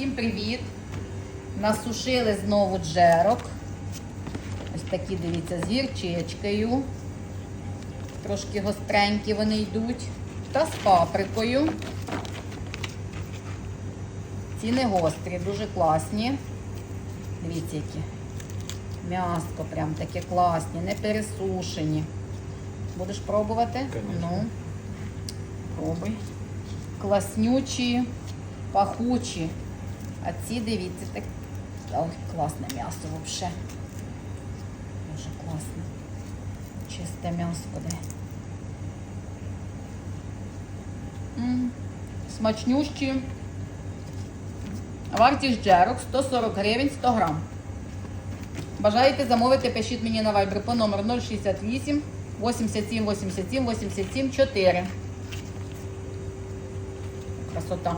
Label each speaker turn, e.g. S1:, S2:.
S1: Всім привіт! Насушили знову джерок. Ось такі, дивіться, з гірчичкою. Трошки гостренькі вони йдуть. Та з паприкою. Ці не гострі, дуже класні. Дивіться, які. М'яско прям таке класні, не пересушені. Будеш пробувати?
S2: Конечно.
S1: Ну, пробуй. Класнючі, пахучі. А ці, дивіться, так Ой, класне м'ясо взагалі. Дуже класне. Чисте м'ясо де. Смачнющі. Вартість джерок 140 гривень 100 грам. Бажаєте замовити, пишіть мені на Viber по номеру 068 87 87 87 4. Красота.